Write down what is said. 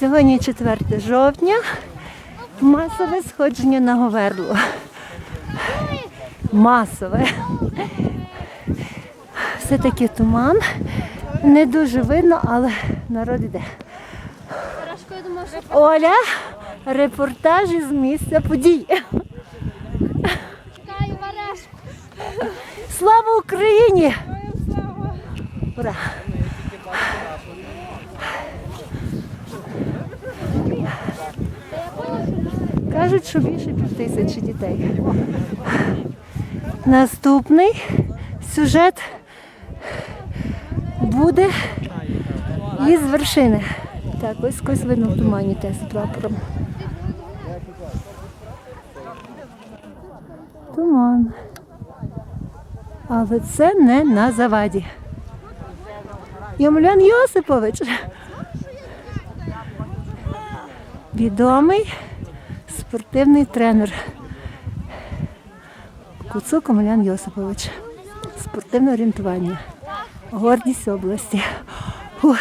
Сьогодні 4 жовтня. Масове сходження на Говерло. Масове. Все-таки туман. Не дуже видно, але народ іде. Оля, репортаж із місця подій. чекаю. Слава Україні! Ура! Кажуть, що більше пів тисячі дітей. Наступний сюжет буде із вершини. Так, ось ось видно в тумані те з прапором. Туман. Але це не на заваді. Йомлян Йосипович. Відомий спортивний тренер. Куцук Омелян Йосипович. Спортивне орієнтування. Гордість області. Фух.